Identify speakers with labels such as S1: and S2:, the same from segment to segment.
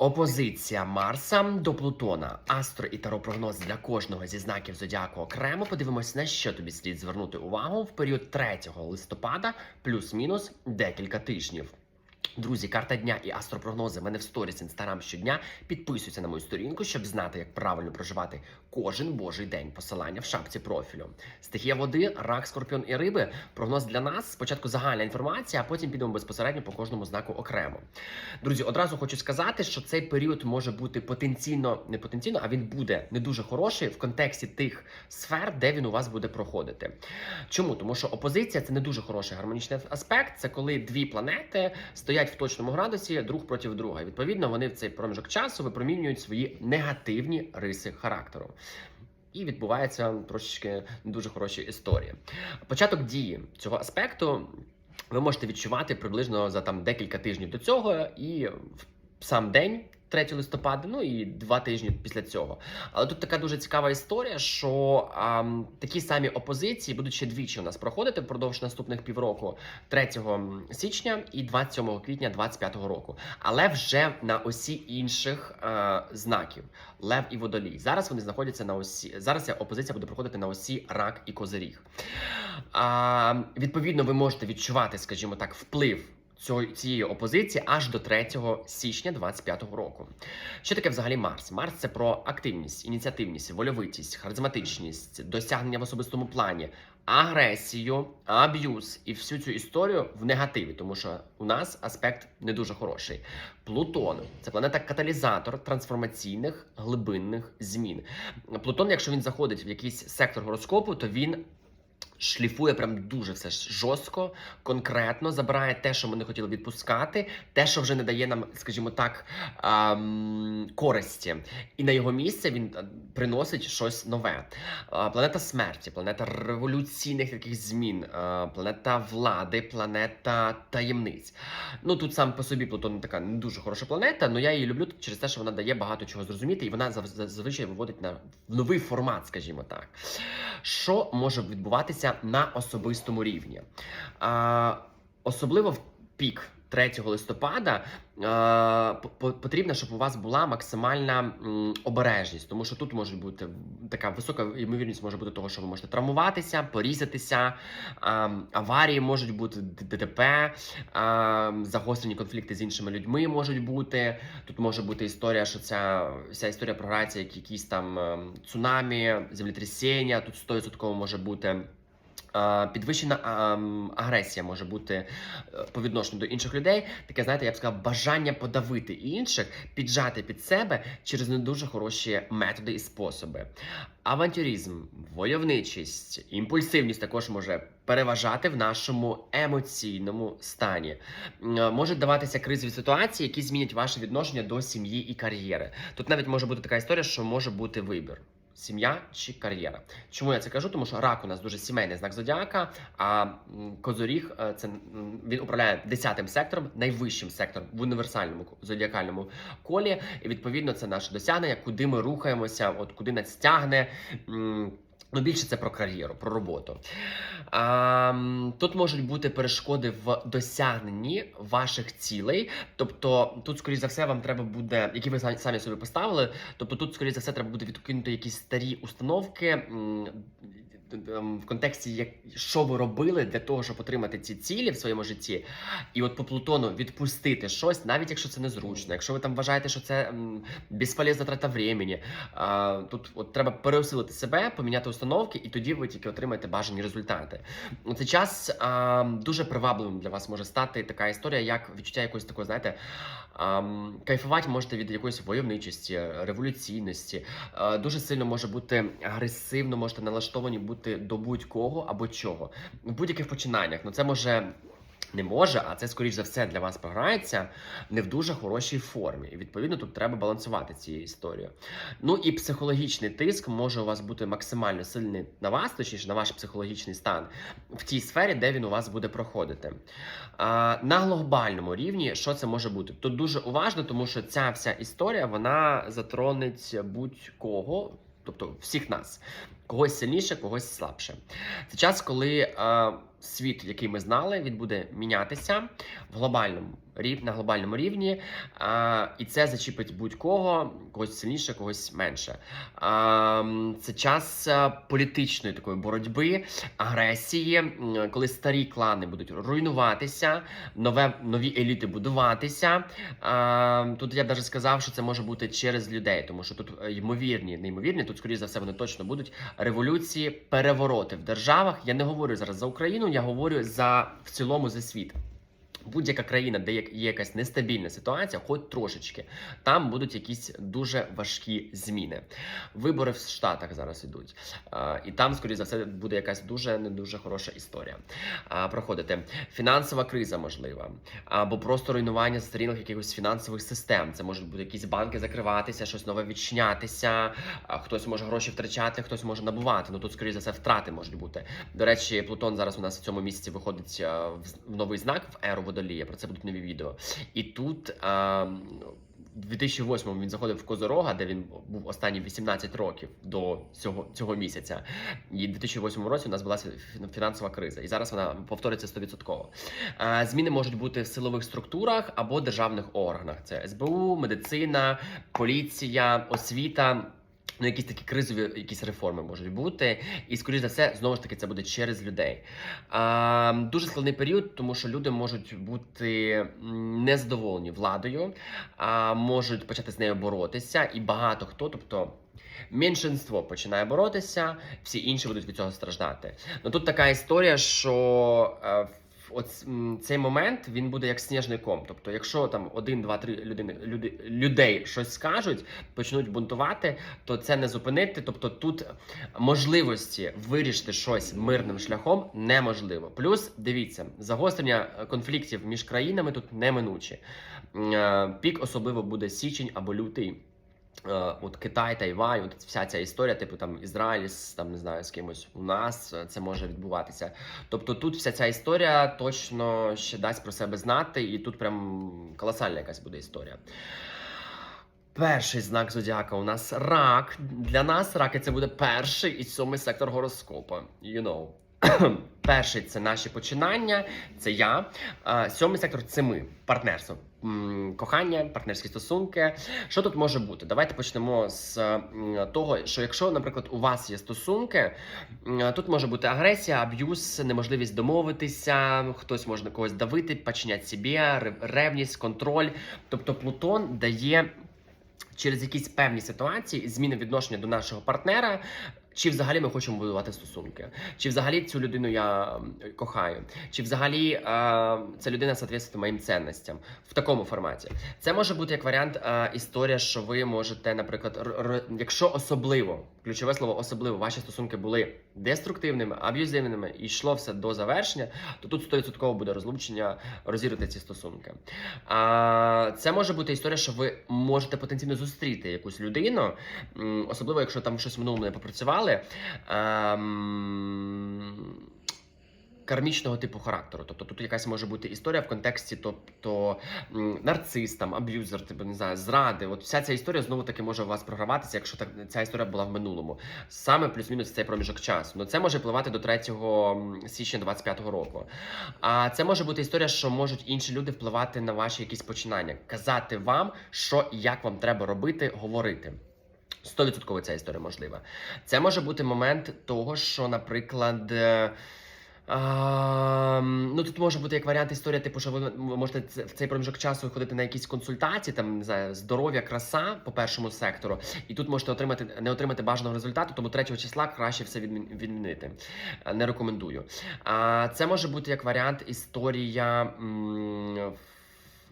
S1: Опозиція Марса до Плутона, астро і таропрогноз для кожного зі знаків зодіаку окремо. Подивимось, на що тобі слід звернути увагу в період 3 листопада, плюс-мінус декілька тижнів. Друзі, карта дня і астропрогнози в мене в сторіс інстаграм щодня. Підписуйся на мою сторінку, щоб знати, як правильно проживати кожен божий день. Посилання в шапці профілю. Стихія води, рак, скорпіон і риби. Прогноз для нас. Спочатку загальна інформація, а потім підемо безпосередньо по кожному знаку окремо. Друзі, одразу хочу сказати, що цей період може бути потенційно, не потенційно, а він буде не дуже хороший в контексті тих сфер, де він у вас буде проходити. Чому? Тому що опозиція це не дуже хороший гармонічний аспект. Це коли дві планети стоять в точному градусі друг проти друга. Відповідно, вони в цей проміжок часу випромінюють свої негативні риси характеру. І відбувається трошечки дуже хороші історії. Початок дії цього аспекту ви можете відчувати приблизно за там декілька тижнів до цього, і в сам день. 3 листопада, ну і два тижні після цього. Але тут така дуже цікава історія, що ам, такі самі опозиції будуть ще двічі у нас проходити впродовж наступних півроку, 3 січня і 27 квітня 2025 року. Але вже на осі інших е, знаків Лев і Водолій. Зараз вони знаходяться на осі. Зараз опозиція буде проходити на осі Рак і Козиріг. А, відповідно, ви можете відчувати, скажімо так, вплив цієї опозиції аж до 3 січня 2025 року. Що таке взагалі Марс? Марс це про активність, ініціативність, вольовитість, харизматичність, досягнення в особистому плані, агресію, аб'юз і всю цю історію в негативі, тому що у нас аспект не дуже хороший. Плутон це планета-каталізатор трансформаційних глибинних змін. Плутон, якщо він заходить в якийсь сектор гороскопу, то він шліфує прям дуже все жорстко, конкретно забирає те, що ми не хотіли відпускати, те, що вже не дає нам, скажімо так, ем, користі. І на його місце він е, приносить щось нове. Е, Планета смерті, планета революційних таких змін, е, планета влади, планета таємниць. Ну тут сам по собі Плутон така не дуже хороша планета, але я її люблю через те, що вона дає багато чого зрозуміти, і вона зазвичай виводить на новий формат, скажімо так. Що може відбуватися на особистому рівні? А, особливо в пік 3 листопада по- потрібно, щоб у вас була максимальна обережність, тому що тут може бути така висока ймовірність може бути того, що ви можете травмуватися, порізатися, а, аварії можуть бути ДТП, а, загострені конфлікти з іншими людьми можуть бути. Тут може бути історія, що ця вся історія програється як якісь там ем, цунамі, землетрясіння. Тут 100% може бути. Е, Підвищена ем, агресія може бути е, по відношенню до інших людей. Таке, знаєте, я б сказав, бажання подавити інших, піджати під себе через не дуже хороші методи і способи. Авантюризм, войовничість, імпульсивність також може переважати в нашому емоційному стані. Можуть даватися кризові ситуації, які змінять ваше відношення до сім'ї і кар'єри. Тут навіть може бути така історія, що може бути вибір. Сім'я чи кар'єра. Чому я це кажу? Тому що рак у нас дуже сімейний знак зодіака, а козоріг е, це він управляє десятим сектором, найвищим сектором в універсальному зодіакальному колі. І відповідно це наше досягнення, куди ми рухаємося, от куди нас тягне. Ну, більше це про кар'єру, про роботу. А, тут можуть бути перешкоди в досягненні ваших цілей. Тобто, тут, скоріш за все, вам треба буде, які ви самі собі поставили. Тобто, тут, скоріш за все, треба буде відкинути якісь старі установки. М, м, В контексті, як що ви робили для того, щоб отримати ці цілі в своєму житті, і от по Плутону відпустити щось, навіть якщо це незручно, якщо ви там вважаєте, що це м, безполезна трата времени, а, тут от треба переосилити себе, поміняти установки, і тоді ви тільки отримаєте бажані результати. У час а, дуже привабливим для вас може стати така історія, як відчуття якоїсь такої, знаєте, а, кайфувати можете від якоїсь войовничості, революційності. А, дуже сильно може бути агресивно, можете налаштовані бути до будь-кого або чого. В будь-яких починаннях. Ну це може. Не може, а це скоріш за все для вас програється не в дуже хорошій формі. І відповідно тут треба балансувати цією історією. Ну і психологічний тиск може у вас бути максимально сильний на вас, точніше на ваш психологічний стан в тій сфері, де він у вас буде проходити. А, на глобальному рівні що це може бути? Тут дуже уважно, тому що ця вся історія вона затронить будь-кого. Тобто всіх нас, когось сильніше, когось слабше. Це час, коли е, світ, який ми знали, він буде мінятися в глобальному рів- на глобальному рівні, а, і це зачіпить будь-кого, когось сильніше, когось менше. А, це час політичної такої боротьби, агресії, коли старі клани будуть руйнуватися, нове нові еліти будуватися. А, тут я навіть сказав, що це може бути через людей, тому що тут е, ймовірні, неймовірні, тут скоріше за все вони точно будуть революції, перевороти в державах. Я не говорю зараз за Україну, я говорю за в цілому за світ. Будь-яка країна, де є якась нестабільна ситуація, хоч трошечки, там будуть якісь дуже важкі зміни. Вибори в Штатах зараз ідуть, і там, скоріше за все, буде якась дуже не дуже хороша історія. Проходити фінансова криза, можлива, або просто руйнування застарілих якихось фінансових систем. Це можуть бути якісь банки закриватися, щось нове відчинятися. Хтось може гроші втрачати, хтось може набувати. Ну тут, скоріше за все, втрати можуть бути. До речі, Плутон зараз у нас в цьому місяці виходить в новий знак в еру водолія. Про це будуть нові відео. І тут. А, в 2008 він заходив в Козорога, де він був останні 18 років до цього, цього місяця. І в 2008 році у нас була фінансова криза, і зараз вона повториться 100%. Е, Зміни можуть бути в силових структурах або державних органах: це СБУ, медицина, поліція, освіта. Ну, якісь такі кризові якісь реформи можуть бути, і скоріш за все, знову ж таки, це буде через людей. А, дуже складний період, тому що люди можуть бути незадоволені владою, а можуть почати з нею боротися, і багато хто, тобто. Меншинство починає боротися, всі інші будуть від цього страждати. Ну тут така історія, що е, от цей момент він буде як сніжний ком. Тобто, якщо там один, два, три людини люди, людей щось скажуть, почнуть бунтувати, то це не зупинити. Тобто тут можливості вирішити щось мирним шляхом неможливо. Плюс дивіться, загострення конфліктів між країнами тут неминучі. М, е, Пік особливо буде січень або лютий. Е, От Китай, Тайвань, от вся ця історія, типу там Ізраїль там не знаю з кимось у нас е, це може відбуватися. Тобто тут вся ця історія точно ще дасть про себе знати, і тут прям колосальна якась буде історія. Перший знак зодіака у нас рак. Для нас раки це буде перший і сьомий сектор гороскопа. You know. Перший це наші починання, це я. А, Сьомий сектор це ми, партнерство, кохання, партнерські стосунки. Що тут може бути? Давайте почнемо з того, що якщо, наприклад, у вас є стосунки, тут може бути агресія, аб'юз, неможливість домовитися, хтось може на когось давити, починять собі, ре- ревність, контроль. Тобто Плутон дає через якісь певні ситуації зміни відношення до нашого партнера. Чи взагалі ми хочемо будувати стосунки? Чи взагалі цю людину я кохаю? Чи взагалі е, ця людина соответствує моїм цінностям в такому форматі? Це може бути як варіант е, історія, що ви можете, наприклад, якщо особливо ключове слово особливо, ваші стосунки були деструктивними, аб'юзивними і йшло все до завершення, то тут 100% буде розлучення, розірвати ці стосунки. А, це може бути історія, що ви можете потенційно зустріти якусь людину, особливо якщо там щось в минулому не попрацювали. ем, Кармічного типу характеру, тобто тут якась може бути історія в контексті, тобто м, нарцис, там, аб'юзер, типу, не знаю, зради. От вся ця історія знову таки може у вас програватися, якщо так ця історія була в минулому. Саме плюс-мінус цей проміжок часу. Ну це може впливати до 3 січня 25-го року. А це може бути історія, що можуть інші люди впливати на ваші якісь починання, казати вам, що і як вам треба робити, говорити. 100% ця історія можлива. Це може бути момент того, що, наприклад. А, ну тут може бути як варіант історія, типу, що ви можете в цей проміжок часу ходити на якісь консультації, там не знаю, здоров'я, краса по першому сектору, і тут можете отримати не отримати бажаного результату, тому 3 числа краще все відмін- відмінити. Не рекомендую. А це може бути як варіант історія. м,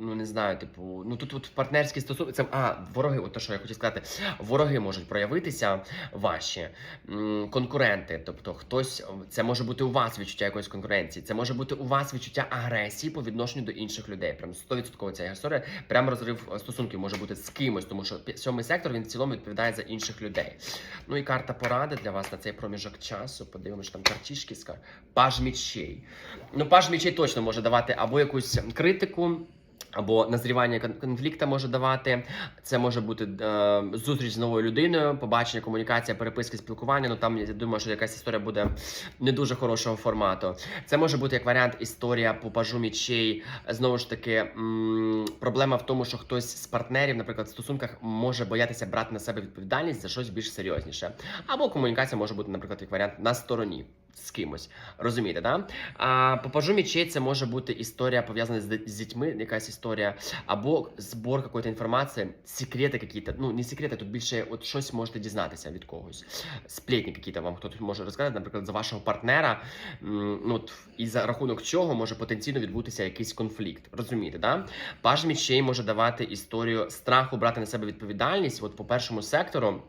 S1: Ну, не знаю, типу, ну тут, тут партнерські стосунки. Це а, вороги, от те, що я хотів сказати, вороги можуть проявитися ваші конкуренти. Тобто, хтось це може бути у вас відчуття якоїсь конкуренції, це може бути у вас відчуття агресії по відношенню до інших людей. Прям 100% ця історія. Прям розрив е, стосунків може бути з кимось, тому що сьомий сектор він в цілому відповідає за інших людей. Ну і карта поради для вас на цей проміжок часу. Подивимось, там картішки ска. Паж мічей. Ну, паж мічей точно може давати або якусь критику. Або назрівання кон- конфлікту може давати. Це може бути е, зустріч з новою людиною, побачення, комунікація, переписки, спілкування. Ну там я думаю, що якась історія буде не дуже хорошого формату. Це може бути як варіант історія по пажу мічей. Знову ж таки, м, проблема в тому, що хтось з партнерів, наприклад, в стосунках може боятися брати на себе відповідальність за щось більш серйозніше. Або комунікація може бути, наприклад, як варіант на стороні. З кимось, розумієте, да? А по пажу мечей це може бути історія пов'язана з, з дітьми, якась історія, або збор якоїсь інформації, секрети якісь, ну не секрети, тут більше от щось можете дізнатися від когось. Сплетні якісь вам хтось може розказати, наприклад, за вашого партнера, ну от, і за рахунок чого може потенційно відбутися якийсь конфлікт. Розумієте, да? Паж мечей може давати історію страху брати на себе відповідальність. От по першому сектору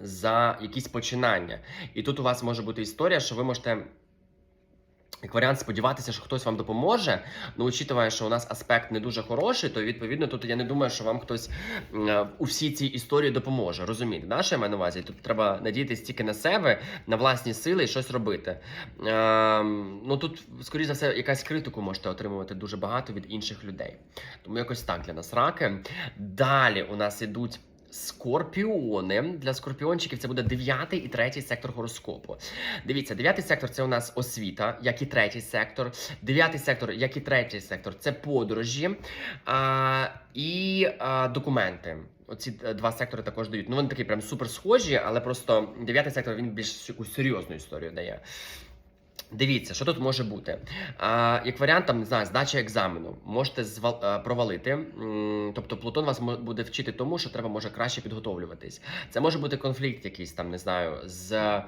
S1: за якісь починання. І тут у вас може бути історія, що ви можете. Як варіант сподіватися, що хтось вам допоможе. Ну, учитывая, що у нас аспект не дуже хороший, то відповідно тут я не думаю, що вам хтось м, у всій цій історії допоможе. Розумієте, да, що я маю на увазі? Тут треба надіятися тільки на себе, на власні сили і щось робити. Ем, ну тут, скоріше за все, якась критику можете отримувати дуже багато від інших людей. Тому якось так для нас раки. Далі у нас ідуть. Скорпіони для скорпіончиків це буде дев'ятий і третій сектор гороскопу. Дивіться, дев'ятий сектор це у нас освіта, як і третій сектор. Дев'ятий сектор, як і третій сектор, це подорожі а, і а, документи. Оці е, два сектори також дають. Ну вони такі прям супер схожі, але просто дев'ятий сектор він більш якусь серйозну історію дає. Дивіться, що тут може бути. А, як варіант, там не знаю, здача екзамену. Можете звал, а, провалити. Тобто Плутон вас буде вчити тому, що треба може краще підготовлюватись. Це може бути конфлікт якийсь там, не знаю, з.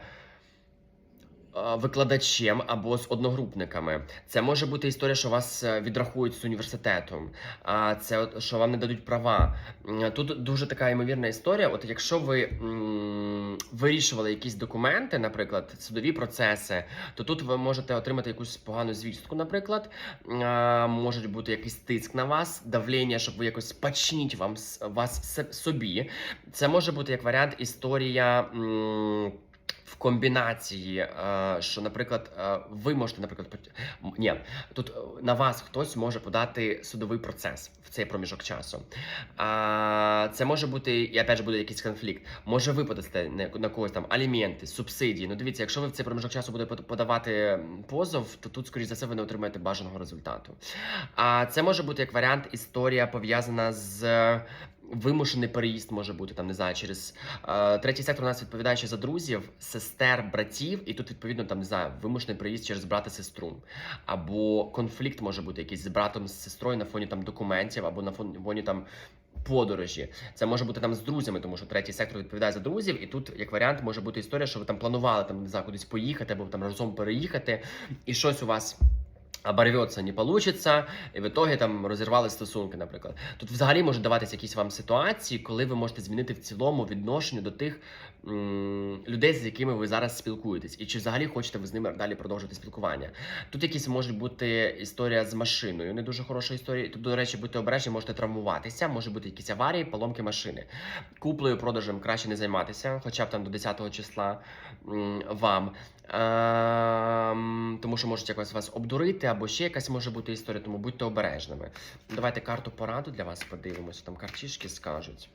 S1: А, Викладачем або з одногрупниками. Це може бути історія, що вас е, відрахують з університету. А це що вам не дадуть права. Тут дуже така ймовірна історія. От якщо ви вирішували якісь документи, наприклад, судові процеси, то тут ви можете отримати якусь погану звістку, наприклад. А, Може бути якийсь тиск на вас, давлення, щоб ви якось почніть вам вас собі. Це може бути як варіант історія. м, В комбінації, е, що, наприклад, е, ви можете, наприклад, ні, тут е, на вас хтось може подати судовий процес в цей проміжок часу. Це може бути, і опять же буде якийсь конфлікт. Може ви подасте на когось там аліменти, субсидії. Ну дивіться, якщо ви в цей проміжок часу будете подавати позов, то тут, скоріш за все, ви не отримаєте бажаного результату. А це може бути як варіант історія пов'язана з. Вимушений переїзд може бути там, не знаю, через е, третій сектор у нас відповідає за друзів, сестер, братів, і тут відповідно там не знаю, вимушений переїзд через брата сестру, або конфлікт може бути якийсь з братом з сестрою на фоні там документів, або на фон- фоні там подорожі. Це може бути там з друзями, тому що третій сектор відповідає за друзів, і тут як варіант може бути історія, що ви там планували там не знаю, кудись поїхати, або там разом переїхати, і щось у вас. Оборвется, не получится, і в итоге там розірвали стосунки, наприклад. Тут взагалі може даватися якісь вам ситуації, коли ви можете змінити в цілому відношення до тих м, людей, з якими ви зараз спілкуєтесь, і чи взагалі хочете ви з ними далі продовжувати спілкування. Тут якісь може бути історія з машиною, не дуже хороша історія. Тут, до речі, будьте обережні, можете травмуватися, може бути якісь аварії, поломки машини. Куплею, продажем краще не займатися, хоча б там до 10 числа м, вам. Ем, тому що можуть якось вас обдурити, або ще якась може бути історія, тому будьте обережними. Давайте карту пораду для вас подивимося. Там картішки скажуть.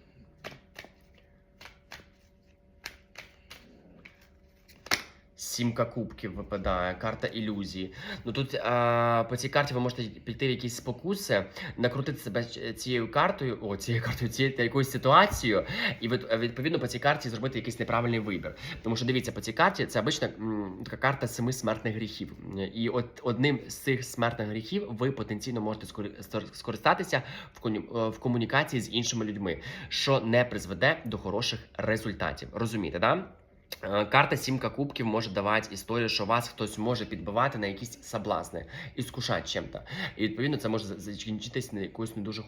S1: Сімка кубків випадає, карта ілюзії. Ну тут а, по цій карті ви можете піти в якісь спокуси, накрутити себе цією картою, о, цією картою, цією та якоюсь ситуацією, і від- відповідно по цій карті зробити якийсь неправильний вибір. Тому що дивіться, по цій карті це обична така карта семи смертних гріхів. І от одним з цих смертних гріхів ви потенційно можете скористатися е, в комунікації з іншими людьми, що не призведе до хороших результатів. Розумієте, да? Е, Карта сімка кубків може давати історію, що вас хтось може підбивати на якісь соблазни і скушати чим-то. І відповідно це може закінчитись на якоюсь не дуже.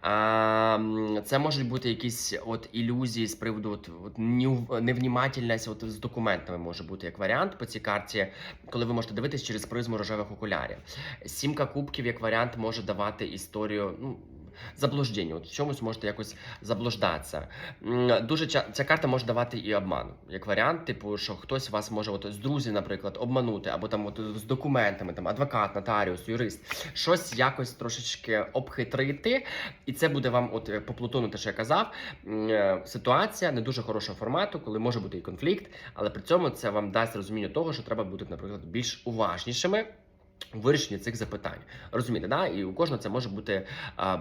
S1: А, м, це можуть бути якісь от ілюзії з приводу от, от невнімательність от, з документами може бути як варіант по цій карті, коли ви можете дивитись через призму рожевих окулярів. Сімка кубків як варіант може давати історію. Ну, заблуждення. От в чомусь можете якось заблуждатися. Дуже ця карта може давати і обман, як варіант, типу, що хтось вас може от, з друзів, наприклад, обманути, або там от, з документами, там адвокат, нотаріус, юрист, щось якось трошечки обхитрити, і це буде вам, от е, по Плутону, те, що я казав, е, ситуація не дуже хорошого формату, коли може бути і конфлікт, але при цьому це вам дасть розуміння того, що треба бути, наприклад, більш уважнішими. У Вирішенні цих запитань. Розумієте, да? І у кожного це може бути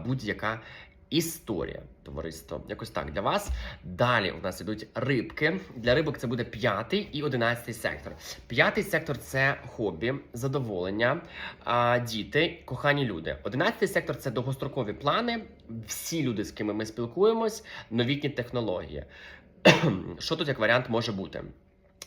S1: будь-яка історія, товариство. Якось так для вас. Далі у нас ідуть рибки. Для рибок це буде п'ятий і одинадцятий сектор. П'ятий сектор це хобі, задоволення, діти, кохані люди. Одинадцятий сектор це довгострокові плани. Всі люди, з ким ми спілкуємось, новітні технології. Що тут як варіант може бути?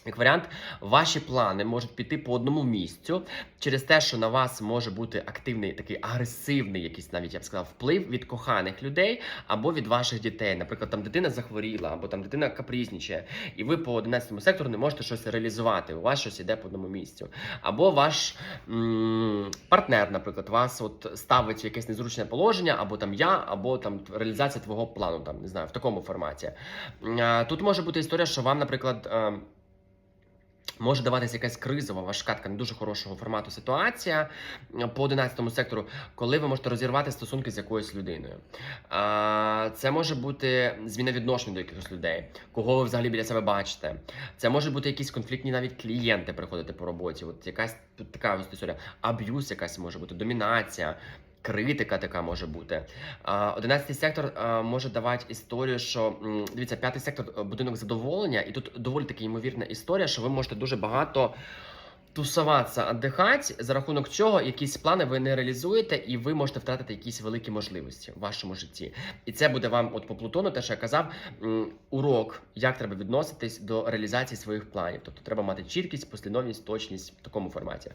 S1: Як варіант, ваші плани можуть піти по одному місцю через те, що на вас може бути активний такий агресивний, якийсь навіть я б сказав, вплив від коханих людей або від ваших дітей. Наприклад, там дитина захворіла, або там дитина капризнічає, і ви по 11 сектору не можете щось реалізувати. У вас щось іде по одному місцю. Або ваш м- партнер, наприклад, вас от ставить в якесь незручне положення, або там я, або там реалізація твого плану, там не знаю, в такому форматі. Тут може бути історія, що вам, наприклад. Може даватися якась кризова, важка така не дуже хорошого формату ситуація е, по 11 сектору, коли ви можете розірвати стосунки з якоюсь людиною. Це може бути зміна відношень до якихось людей, кого ви взагалі біля себе бачите. Це може бути якісь конфліктні навіть клієнти приходити по роботі. От якась тут така історія, аб'юз якась може бути, домінація. Критика така може бути. Одинадцятий сектор може давати історію, що дивіться, п'ятий сектор е, будинок задоволення, і тут доволі таки ймовірна історія, що ви можете дуже багато тусуватися, віддихати, за рахунок чого якісь плани ви не реалізуєте, і ви можете втратити якісь великі можливості в вашому житті. І це буде вам, от по Плутону, те, що я казав, урок, як треба відноситись до реалізації своїх планів. Тобто треба мати чіткість, послідовність, точність в такому форматі.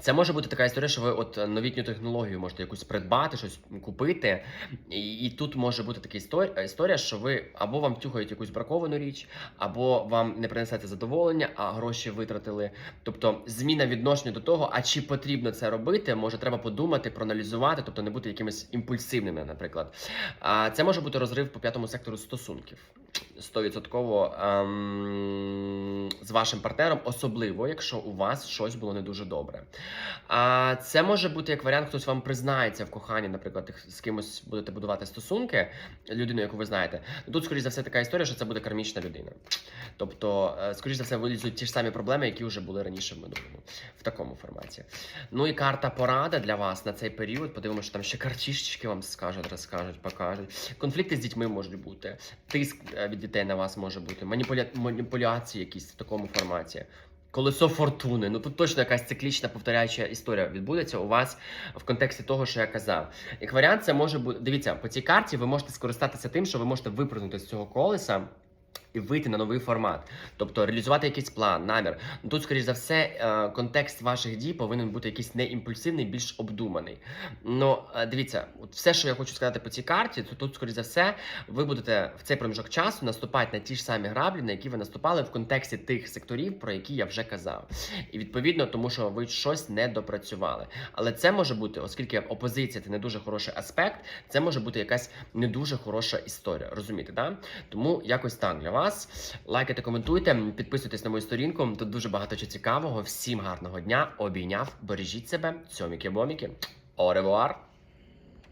S1: Це може бути така історія, що ви от новітню технологію можете якусь придбати, щось купити, і, і тут може бути така історія, історія, що ви або вам тюхають якусь браковану річ, або вам не принесете задоволення, а гроші витратили. Тобто зміна відношення до того, а чи потрібно це робити, може треба подумати, проаналізувати, тобто не бути якимись імпульсивними, наприклад. А це може бути розрив по п'ятому сектору стосунків. 100% ем, з вашим партнером, особливо, якщо у вас щось було не дуже добре. А це може бути як варіант, хтось вам признається в коханні, наприклад, з кимось будете будувати стосунки, людину, яку ви знаєте. Тут, скоріш за все, така історія, що це буде кармічна людина. Тобто, е, скоріш за все, вилізуть ті ж самі проблеми, які вже були раніше в минулому, в такому форматі. Ну і карта порада для вас на цей період. Подивимося, що там ще картішечки вам скажуть, розкажуть, покажуть. Конфлікти з дітьми можуть бути, тиск е, від дітей на вас може бути, маніпуля... маніпуляції якісь в такому форматі. Колесо фортуни. Ну тут точно якась циклічна повторяюча історія відбудеться у вас в контексті того, що я казав. Як варіант, це може бути. Дивіться, по цій карті ви можете скористатися тим, що ви можете випрыгнути з цього колеса. І вийти на новий формат, тобто реалізувати якийсь план, намір. Ну тут, скоріш за все, е, контекст ваших дій повинен бути якийсь не імпульсивний, більш обдуманий. Ну е, дивіться, от все, що я хочу сказати по цій карті, то тут, скоріш за все, ви будете в цей проміжок часу наступати на ті ж самі граблі, на які ви наступали в контексті тих секторів, про які я вже казав. І відповідно, тому що ви щось не допрацювали. Але це може бути, оскільки опозиція це не дуже хороший аспект, це може бути якась не дуже хороша історія. Розумієте, да? Тому якось так для вас. Лайкайте, коментуйте, підписуйтесь на мою сторінку. Тут дуже багато чого цікавого. Всім гарного дня. Обійняв, бережіть себе, цьоміки-боміки. Оревуар!